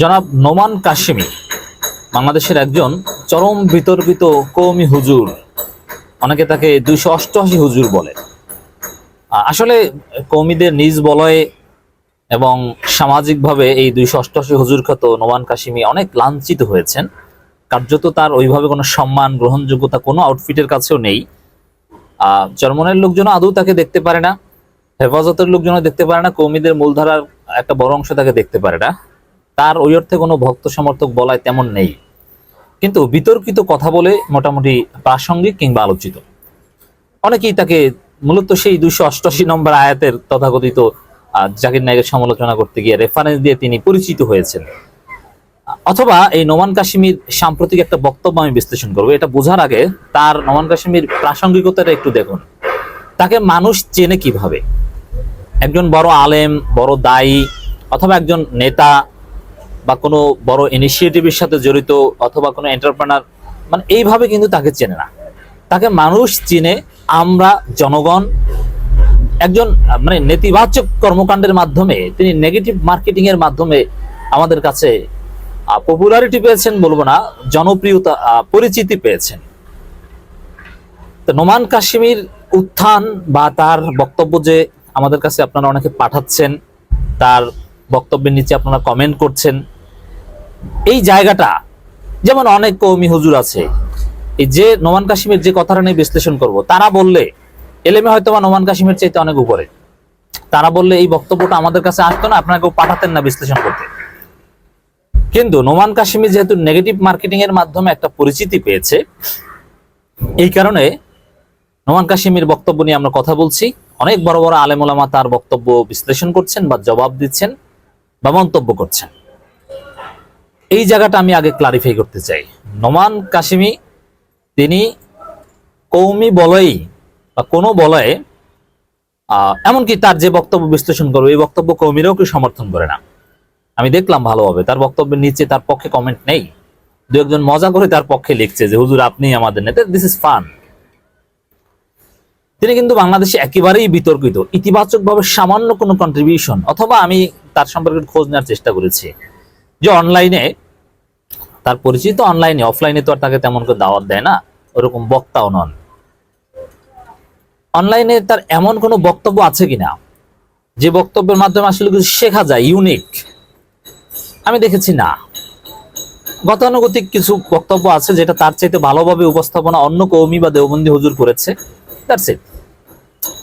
জনাব নোমান কাশিমি, বাংলাদেশের একজন চরম বিতর্কিত কৌমি হুজুর। অনেকে তাকে দুইশো অষ্টআশি হুজুর বলে। আসলে কৌমিদের নিজ বলয়ে এবং সামাজিকভাবে এই দুইশো অষ্টআশি হুজুর খ্যাত নোমান কাশিমি অনেক লাঞ্ছিত হয়েছেন। কার্যত তার ওইভাবে কোনো সম্মান, গ্রহণযোগ্যতা কোনো আউটফিটের কাছেও নেই। চরমনের লোকজন আদৌ তাকে দেখতে পারে না, হেফাজতের লোকজনও দেখতে পারে না কৌমিদের মূলধারার একটা বড় অংশ তাকে দেখতে পারে না। তার ওই অর্থে কোনো ভক্ত সমর্থক বলায় তেমন নেই। কিন্তু বিতর্কিত কথা বলে মোটামুটি প্রাসঙ্গিক কিংবা আলোচিত। অনেকেই তাকে মূলত সেই দুইশো অষ্টআশি নম্বর আয়াতের তথাকথিত জাকির নায়কের সমালোচনা করতে গিয়ে রেফারেন্স দিয়ে তিনি পরিচিত হয়েছেন। অথবা এই নোমান কাশ্মীর সাম্প্রতিক একটা বক্তব্য আমি বিশ্লেষণ করব। এটা বোঝার আগে তার নোমান কাশ্মীর প্রাসঙ্গিকতাটা একটু দেখুন। তাকে মানুষ চেনে কীভাবে? একজন বড় আলেম, বড় দায়ী, অথবা একজন নেতা বা কোনো বড় ইনিশিয়েটিভের সাথে জড়িত অথবা কোনো এন্টারপ্রেনার মানে এইভাবে কিন্তু তাকে চেনে না। তাকে মানুষ চিনে, আমরা জনগণ, একজন মানে নেতিবাচক কর্মকাণ্ডের মাধ্যমে, তিনি নেগেটিভ মার্কেটিং এর মাধ্যমে আমাদের কাছে পপুলারিটি পেয়েছেন বলব না, জনপ্রিয়তা পরিচিতি পেয়েছেন। তো নোমান কাশ্মীর উত্থান বা তার বক্তব্য যে আমাদের কাছে আপনারা অনেকে পাঠাচ্ছেন, তার বক্তব্যের নিচে আপনারা কমেন্ট করছেন এই জায়গাটা, যেমন অনেক কৌমি হুজুর আছে, এই যে নোমান কাশ্মীর যে কথাটা নিয়ে বিশ্লেষণ করব, তারা বললে, এলেমে হয়তো বা নোমান কাশ্মীর চাইতে অনেক উপরে। তারা বললে এই বক্তব্যটা আমাদের কাছে আসতো না আপনাকে পাঠাতেন না বিশ্লেষণ করতে। কিন্তু নোমান কাশ্মীর যেহেতু নেগেটিভ মার্কেটিং এর মাধ্যমে একটা পরিচিতি পেয়েছে, এই কারণে নোমান কাশিমের বক্তব্য নিয়ে আমরা কথা বলছি। অনেক বড় বড় আলেমোলামা তার বক্তব্য বিশ্লেষণ করছেন বা জবাব দিচ্ছেন বা মন্তব্য করছেন। এই জায়গাটা আমি আগে ক্লারিফাই করতে চাই। নোমান কাশিমি, তিনি কৌমি বলয়েই বা কোনো বলয়ে এমনকি তার যে বক্তব্য বিশ্লেষণ করবে, এই বক্তব্য কৌমিরাও কেউ সমর্থন করে না। আমি দেখলাম ভালোভাবে, তার বক্তব্যের নিচে তার পক্ষে কমেন্ট নেই। দু একজন মজা করে তার পক্ষে লিখছে যে, হুজুর, আপনি আমাদের নেতা দিস ইজ ফান তিনি কিন্তু বাংলাদেশে একেবারেই বিতর্কিত, ইতিবাচকভাবে সামান্য কোনো কন্ট্রিবিউশন অথবা আমি তার সম্পর্কে খোঁজ নেওয়ার চেষ্টা করেছি। যে অনলাইনে তার পরিচিত অনলাইনে অফলাইনে তো আর তাকে তেমন করে দাওয়াত দেয় না, ওরকম বক্তাও নন। অনলাইনে তার এমন কোনো বক্তব্য আছে কিনা? যে বক্তব্যের মাধ্যমে আসলে কিছু শেখা যায় ইউনিক আমি দেখেছি না। গতানুগতিক কিছু বক্তব্য আছে যেটা তার চাইতে ভালোভাবে উপস্থাপনা অন্য কৌমি বা দেওবন্দি হুজুর করেছে। ইট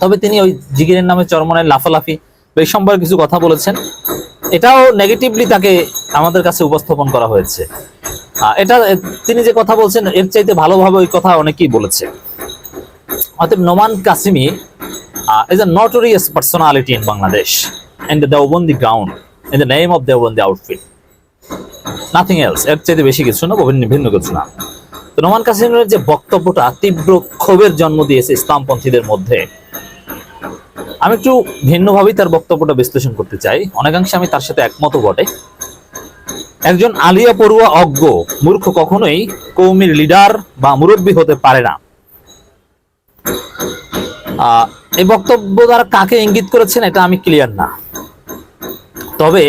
তবে তিনি ওই জিগিরের নামে চরমনের লাফালাফি এই সম্পর্কে কিছু কথা বলেছেন। এটাও নেগেটিভলি তাকে আমাদের কাছে উপস্থাপন করা হয়েছে। এটা তিনি যে কথা বলছেন, এর চাইতে ভালোভাবে ওই কথা অনেকেই বলেছে। অতএব Noman Qasimi is notorious personality in Bangladesh and the Deobandi ground in the name of Deobandi outfit. Nothing else এর চাইতে বেশি কিছু না, ভিন্ন ভিন্ন কিছু না। তো নোমান কাসিমের যে বক্তব্যটা তীব্র ক্ষোভের জন্ম দিয়েছে ইসলামপন্থীদের মধ্যে আমি একটু ভিন্নভাবেই তার বক্তব্যটা বিশ্লেষণ করতে চাই। অনেকাংশে আমি তার সাথে একমত বটে। একজন আলিয়া পড়ুয়া অজ্ঞ, মূর্খ কখনোই কৌমির লিডার বা মুরব্বী হতে পারে না। এই বক্তব্য দ্বারা কাকে ইঙ্গিত করেছেন এটা আমি ক্লিয়ার না। তবে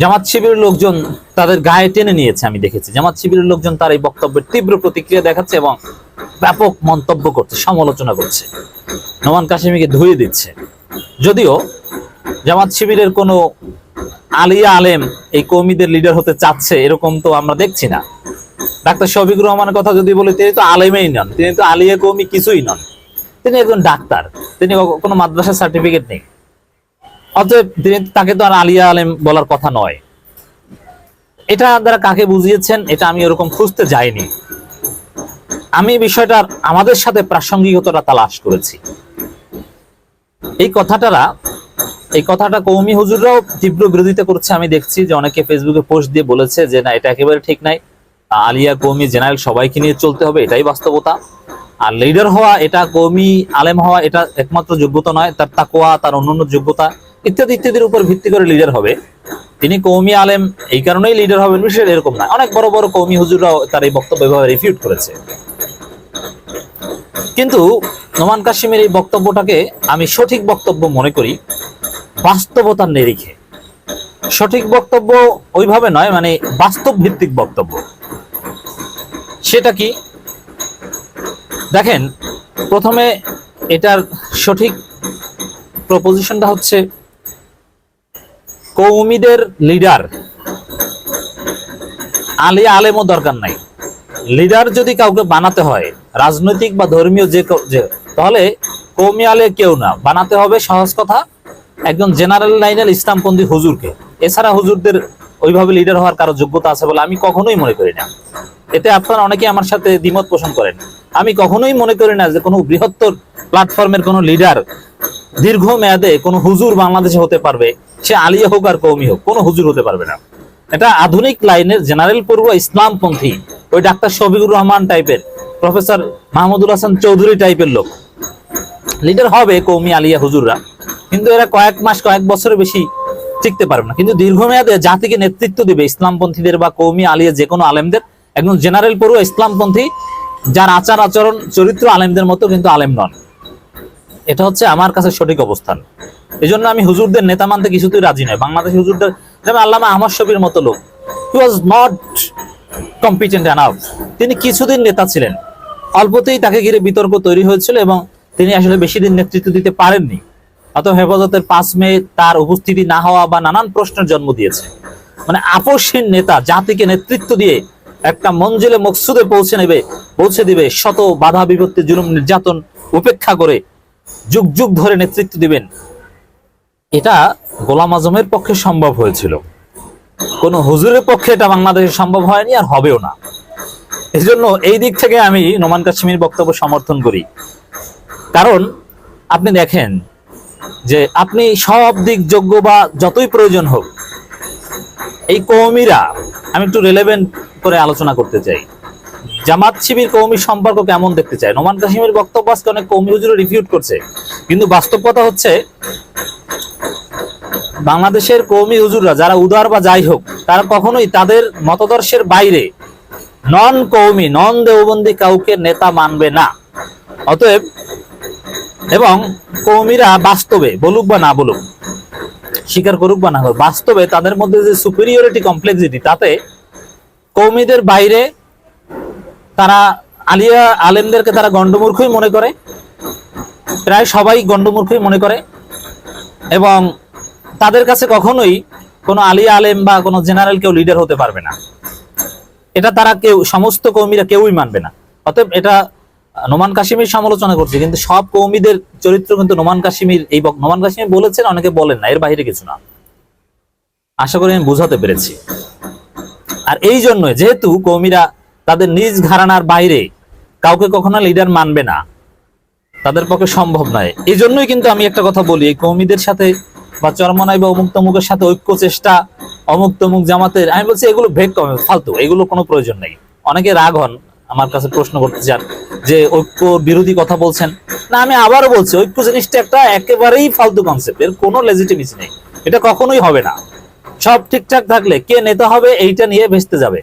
জামাত শিবিরের লোকজন তাদের গায়ে টেনে নিয়েছে, আমি দেখেছি। জামাত শিবিরের লোকজন তার এই বক্তব্যের তীব্র প্রতিক্রিয়া দেখাচ্ছে এবং ব্যাপক মন্তব্য করছে, সমালোচনা করছে। নোমান কাশিমিকে ধুয়ে দিচ্ছে। যদিও জামাত শিবিরের কোনো আলিয়া আলেম এই কৌমিদের লিডার হতে চাচ্ছে এরকম তো আমরা দেখছি না। ডাক্তার শফিকুর রহমানের কথা যদি বলি, তিনি তো আলেমেই নন, তিনি তো আলিয়া কৌমি কিছুই নন। তিনি একজন ডাক্তার, তিনি কোনো মাদ্রাসার সার্টিফিকেট নেই। অতএব তিনি, তাকে তো আর আলিয়া আলেম বলার কথা নয়। এটা দ্বারা কাকে বুঝিয়েছেন, এটা আমি ওরকম খুঁজতে যাইনি। আমি বিষয়টার আমাদের সাথে প্রাসঙ্গিকতাটা তালাশ করেছি। এই কথাটারা, এই কথাটা কৌমি হুজুররাও তীব্র বিরোধিতা করছে। আমি দেখছি যে অনেকে ফেসবুকে পোস্ট দিয়ে বলেছে যে, না, এটা একেবারে ঠিক নাই। আলিয়া, কৌমি, জেনারেল সবাইকে নিয়ে চলতে হবে, এটাই বাস্তবতা। আর লিডার হওয়া, এটা কৌমি, আলেম হওয়া, এটা একমাত্র যোগ্যতা নয়, তার তাকোয়া তার অন্যান্য যোগ্যতা, ইত্যাদি, ইত্যাদির উপর ভিত্তি করে লিডার হবে। তিনি কৌমি, আলেম, এই কারণেই লিডার হবেন বিষয় এরকম না। অনেক বড় বড় কৌমি হুজুররাও তার এই বক্তব্য রিফিউট করেছে। কিন্তু নোমান কাশিমের এই বক্তব্যটাকে আমি সঠিক বক্তব্য মনে করি, বাস্তবতার নিরিখে। সঠিক বক্তব্য ওইভাবে নয় মানে বাস্তব ভিত্তিক বক্তব্য। সেটা কি? দেখেন, প্রথমে এটার সঠিক প্রপোজিশনটা হচ্ছে কৌমিদের লিডার আলী আলেমও দরকার নাই। লিডার যদি কাউকে বানাতে হয়, রাজনৈতিক বা ধর্মীয় যে তাহলে কৌমি আলে কেউ না। বানাতে হবে সহজ কথা, একজন জেনারেল লাইনের ইসলামপন্থী হুজুরকে। এছাড়া হুজুরদের ওইভাবে লিডার হওয়ার কারও যোগ্যতা আছে বলে আমি কখনোই মনে করি না। এতে আপনারা অনেকে আমার সাথে দ্বিমত পোষণ করেন। আমি কখনোই মনে করি না যে কোনো বৃহত্তর প্ল্যাটফর্মের কোনো লিডার দীর্ঘ মেয়াদে কোনো হুজুর বাংলাদেশে হতে পারবে। সে আলিয়া হোক আর কৌমি হোক, কোনো হুজুর হতে পারবে না। এটা আধুনিক লাইনের জেনারেল পড়ুয়া ইসলামপন্থী, ওই ডাক্তার শফিকুর রহমান টাইপের, প্রফেসর মাহমুদুল হাসান চৌধুরী টাইপের লোক। লিডার হবে কৌমি আলিয়া হুজুররা, কিন্তু এরা কয়েক মাস, কয়েক বছরের বেশি টিকতে পারবে না। কিন্তু দীর্ঘমেয়াদে জাতিকে নেতৃত্ব দিবে ইসলামপন্থীদের বা কৌমি আলিয়া যে কোনো আলেমদের, একজন জেনারেল পড়ুয়া ইসলামপন্থী, যার আচার আচরণ চরিত্র আলেমদের মতো কিন্তু আলেম নন। এটা হচ্ছে আমার কাছে সঠিক অবস্থান। এই আমি হুজুরদের নেতা মানতে কিছুতেই রাজি নয় বাংলাদেশ হুজুরদের যেমন আল্লামা আহমদ শফির মতো লোক। He was not competent enough তিনি কিছুদিন নেতা ছিলেন। অল্পতেই তাকে ঘিরে বিতর্ক তৈরি হয়েছিল এবং তিনি আসলে বেশি দিন নেতৃত্ব দিতে পারেননি। অত হেফাজতের পাঁচ মে তার উপস্থিতি না হওয়া বা নানান প্রশ্নের জন্ম দিয়েছে। মানে আপসহীন নেতা, জাতিকে নেতৃত্ব দিয়ে একটা মঞ্জিলে মকসুদে পৌঁছে নেবে, পৌঁছে দিবে, শত বাধা বিপত্তি জুলুম নির্যাতন উপেক্ষা করে যুগ যুগ ধরে নেতৃত্ব দিবেন। এটা গোলাম আজমের পক্ষে সম্ভব হয়েছিল। কোন হুজুরের পক্ষে এটা বাংলাদেশে সম্ভব হয়নি আর হবেও না। এই জন্য এই দিক থেকে আমি নোমান কাশ্মীর বক্তব্য সমর্থন করি। কারণ আপনি দেখেন যে আপনি সব দিক যোগ্য বা যতই প্রয়োজন হোক, এই কৌমিরা আমি একটু রেলেভেন্ট করে আলোচনা করতে চাই। জামাত শিবির কৌমি সম্পর্ক কেমন দেখতে চায়? নোমান কাশ্মীর বক্তব্য আজকে অনেক কৌমি হুজুর রিফিউট করছে। কিন্তু বাস্তব কথা হচ্ছে বাংলাদেশের কৌমি হুজুররা, যারা উদার বা যাই হোক, তারা কখনোই তাদের মতদর্শের বাইরে নন কৌমি, নন দেওবন্দি কাউকে নেতা মানবে না। অতএব, এবং কৌমিরা বাস্তবে, বলুক বা না বলুক, স্বীকার করুক বা না করুক, বাস্তবে তাদের মধ্যে যে সুপিরিয়রিটি কমপ্লেক্সিটি তাতে কৌমিদের বাইরে তারা আলিয়া আলেমদেরকে তারা গণ্ডমূর্খই মনে করে, প্রায় সবাই গণ্ডমূর্খই মনে করে, এবং তাদের কাছে কখনোই কোনো আলিয়া আলেম বা কোনো জেনারেল কেউ লিডার হতে পারবে না। এটা তারা কেউ, সমস্ত কৌমিরা কেউই মানবে না। অতএব এটা নোমান কাশিমের সমালোচনা করছে, কিন্তু সব কৌমিদের চরিত্র কিন্তু নোমান কাশিমির এই নোমান কাশিমি বলেছেন, অনেকে বলেন না, এর বাইরে কিছু না। আশা করি আমি বুঝাতে পেরেছি। আর এই জন্য যেহেতু কৌমিরা তাদের নিজ ঘরানার বাইরে কাউকে কখনো লিডার মানবে না, তাদের পক্ষে সম্ভব নয়। এই জন্যই কিন্তু আমি একটা কথা বলি, এই কৌমিদের সাথে বা চরমনাই বা অমুক তমুকের সাথে ঐক্য, চেষ্টা, অমুক তমুক জামাতের, আমি বলছি এগুলো ভেগ কমে, ফালতু, এগুলো কোনো প্রয়োজন নেই। অনেকে রাগ হন আমার কাছে প্রশ্ন করতে চান যে ঐক্য বিরোধী কথা বলছেন। না, আমি আবারও বলছি, ঐক্য জিনিসটা একটা একেবারেই ফালতু কনসেপ্ট এর কোনো লেজিটিমেসি নেই। এটা কখনোই হবে না। সব ঠিকঠাক থাকলে কে নেতা হবে এইটা নিয়ে ভেস্তে যাবে।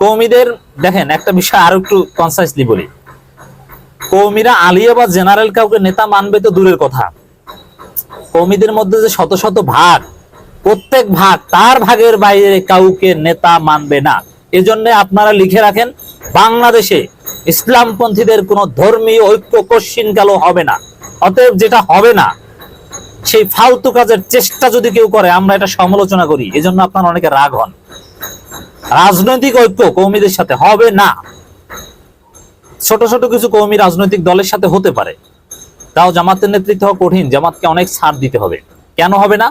কৌমিদের, দেখেন, একটা বিষয় আরও একটু কনসাইসলি বলি। কৌমিরা আলিয়া বা জেনারেল কাউকে নেতা মানবে তো দূরের কথা। কৌমিদের মধ্যে যে শত শত ভাগ, প্রত্যেক ভাগ তার ভাগের বাইরে কাউকে নেতা মানবে না। এজন্য আপনারা লিখে রাখেন, বাংলাদেশে ইসলামপন্থীদের কোনো ধর্মীয় ঐক্য কশ্চিন কালো হবে না। অতএব যেটা হবে না, সেই ফালতু কাজের চেষ্টা যদি কেউ করে, আমরা এটা সমালোচনা করি। এজন্য আপনারা অনেকে রাগ হন। রাজনৈতিক ঐক্য কৌমিদের সাথে হবে না। ছোট ছোট কিছু কৌমি রাজনৈতিক দলের সাথে হতে পারে। তাও জামাতের নেতৃত্ব হওয়া কঠিন, জামাতকে অনেক ছাড় দিতে হবে। কেন হবে না?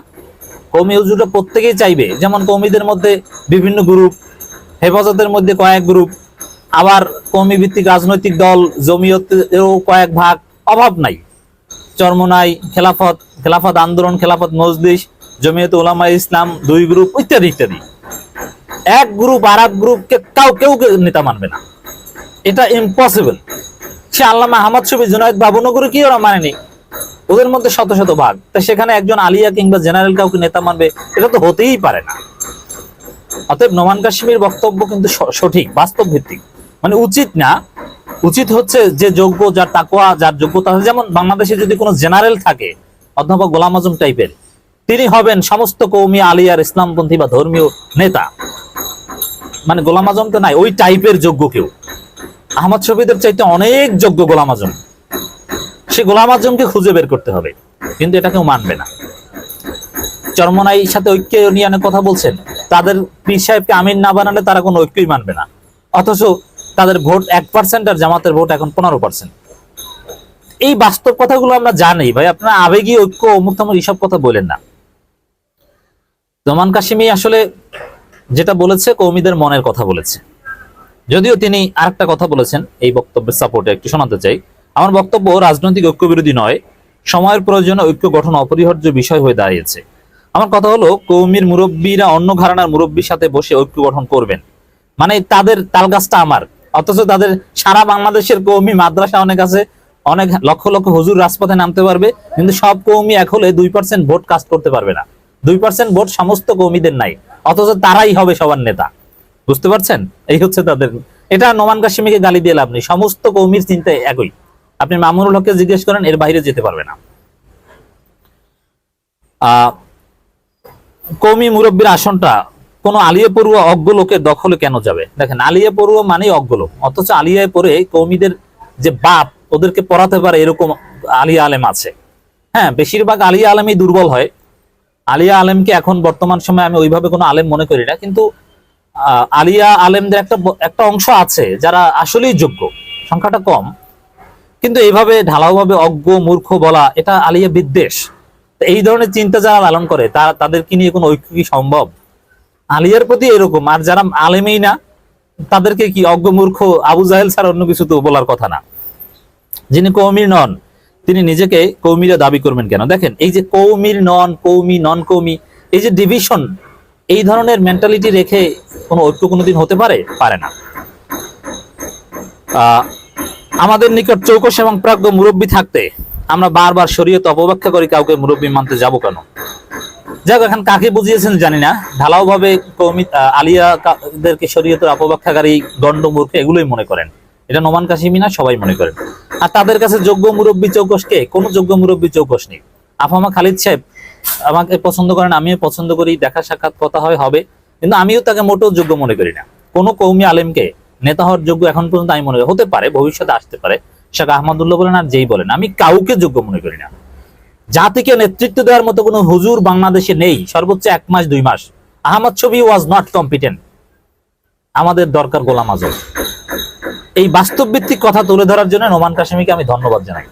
কৌমি হুজুররা প্রত্যেকেই চাইবে, যেমন কৌমিদের মধ্যে বিভিন্ন গ্রুপ হেফাজতের মধ্যে কয়েক গ্রুপ আবার কৌমি ভিত্তিক রাজনৈতিক দল, জমিয়তেরও কয়েক ভাগ, অভাব নাই। চরমনাই, খেলাফত খেলাফত আন্দোলন, খেলাফত মজলিস, জমিয়ত ওলামা ইসলাম, দুই গ্রুপ ইত্যাদি ইত্যাদি। এক গ্রুপ আর এক গ্রুপকে কেউ কেউ নেতা মানবে না। এটা ইম্পসিবল সে আল্লামা আহমদ শফি, জুনায়দ বাবুনগরে কি ওরা মানেনি? ওদের মধ্যে শত শত ভাগ। তা সেখানে একজন আলিয়া কিংবা জেনারেল কাউকে নেতা মানবে, এটা তো হতেই পারে না। অতএব নোমান কাশ্মীর বক্তব্য কিন্তু সঠিক, বাস্তব ভিত্তিক। মানে উচিত না। উচিত হচ্ছে যে যোগ্য, যার তাকোয়া যার যোগ্যতা যেমন বাংলাদেশে যদি কোনো জেনারেল থাকে অধ্যাপক গোলাম আজম টাইপের, তিনি হবেন সমস্ত কৌমি আলিয়ার ইসলামপন্থী বা ধর্মীয় নেতা। মানে গোলাম আজম তো নাই, ওই টাইপের যোগ্য কেউ। আহমদ শফিদের চাইতে অনেক যোগ্য গোলাম আজম। সে গোলাম আজমকে খুঁজে বের করতে হবে, কিন্তু এটা কেউ মানবে না। চরমনাই সাথে ঐক্য ইউনিয়নের কথা বলছেন, তাদের পীর সাহেবকে আমিন না বানালে তারা কোনো ঐক্যই মানবে না। অথচ তাদের ভোট এক পার্সেন্ট আর জামাতের ভোট এখন পনেরো পার্সেন্ট এই বাস্তব কথাগুলো আমরা জানি, ভাই, আপনারা আবেগী ঐক্য, অমুক তমুক এইসব কথা বলেন না। জমান কাশিমি আসলে যেটা বলেছে, কৌমিদের মনের কথা বলেছে। যদিও তিনি আরেকটা কথা বলেছেন, এই বক্তব্যের সাপোর্টে একটু শোনাতে চাই। আমার বক্তব্য রাজনৈতিক ঐক্য বিরোধী নয়, সময়ের প্রয়োজনে ঐক্য গঠন অপরিহার্য বিষয় হয়ে দাঁড়িয়েছে। আমার কথা হলো, কৌমির মুরব্বীরা অন্য ঘরানার মুরব্বীর সাথে বসে ঐক্য গঠন করবেন। মানে তাদের তালগাছটা আমার, অথচ তাদের সারা বাংলাদেশের কৌমি মাদ্রাসা অনেক আছে, অনেক লক্ষ লক্ষ হুজুর রাজপথে নামতে পারবে, কিন্তু সব কৌমি এক হলে দুই পার্সেন্ট ভোট কাজ করতে পারবে না। দুই পার্সেন্ট ভোট সমস্ত কৌমিদের নাই, অথচ তারাই হবে সবার নেতা। বুঝতে পারছেন? এই হচ্ছে তাদের এটা নোমান কাশিমিকে গালি দিয়ে লাভ নেই। সমস্ত কৌমির চিন্তায় একই। আপনি মামুনুল হককে জিজ্ঞেস করেন, এর বাইরে যেতে পারবে না। কৌমি মুরব্বীর আসনটা কোন আলিয়া পড়ুয়া অজ্ঞ লোকের দখলে কেন যাবে? দেখেন আলিয়া পড়ুয়া মানেই অজ্ঞ লোক। অথচ আলিয়ায় পড়ে কৌমিদের যে বাপ, ওদেরকে পড়াতে পারে এরকম আলিয়া আলেম আছে। হ্যাঁ বেশিরভাগ আলিয়া আলেমই দুর্বল হয়। আলিয়া আলেমকে এখন বর্তমান সময়ে আমি ওইভাবে কোনো আলেম মনে করি না। কিন্তু আলিয়া আলেমদের একটা একটা অংশ আছে, যারা আসলেই যোগ্য। সংখ্যাটা কম। কিন্তু এইভাবে ঢালাওভাবে অজ্ঞ, মূর্খ বলা, এটা আলিয়া বিদ্বেষ। এই ধরনের চিন্তা যারা লালন করে, তারা তাদেরকে নিয়ে কোনো ঐক্য কি সম্ভব? আলিয়ার প্রতি এরকম, আর যারা আলেমেই না, তাদেরকে কি অজ্ঞ, মূর্খ, আবু জাহেল ছাড়া অন্য কিছু তো বলার কথা না? যিনি কৌমির নন, তিনি নিজেকে কৌমিরা দাবি করবেন কেন? দেখেন, এই যে কৌমির নন, কৌমি নন কৌমি, এই যে ডিভিশন এই ধরনের মেন্টালিটি রেখে কোনো ঐক্য কোনোদিন হতে পারে? পারে না। আমাদের নিকট চৌকস এবং প্রাজ্ঞ মুরব্বী থাকতে আমরা বারবার শরীয়ত অপব্যাখ্যা করি কাউকে মুরব্বী মানতে যাব কেন? যাক এখন কাকে বুঝিয়েছেন জানি না। ঢালাও ভাবে কৌমি আহ, আলিয়া কা- দেরকে শরীয়তের অপব্যাখ্যাকারী গণ্ড মূর্খ এগুলোই মনে করেন। এটা নোমান কাশিমি না সবাই মনে করেন। আর তাদের কাছে যোগ্য মুরব্বী চৌকস কে? কোনো যোগ্য মুরব্বী চৌকস নেই। আফামা খালিদ সাহেব আমাকে পছন্দ করেন আমিও পছন্দ করি দেখা সাক্ষাৎ কথা হয় হবে। কিন্তু আমিও তাকে মোটেও যোগ্য মনে করি না। কোনো কৌমি আলেমকে নেতা হওয়ার যোগ্য এখন পর্যন্ত আমি মনে করি হতে পারে, ভবিষ্যতে আসতে পারে। শেখ আহমদুল্লাহ বলেন আর যেই বলেন, আমি কাউকে যোগ্য মনে করি না। জাতিকে নেতৃত্ব দেওয়ার মতো কোনো হুজুর বাংলাদেশে নেই, সর্বোচ্চ এক মাস, দুই মাস। আহমদ ছবি ওয়াজ নট কম্পিটেন্ট আমাদের দরকার গোলাম আজম। এই বাস্তব ভিত্তিক কথা তুলে ধরার জন্য নোমান কাশিমিকে আমি ধন্যবাদ জানাই।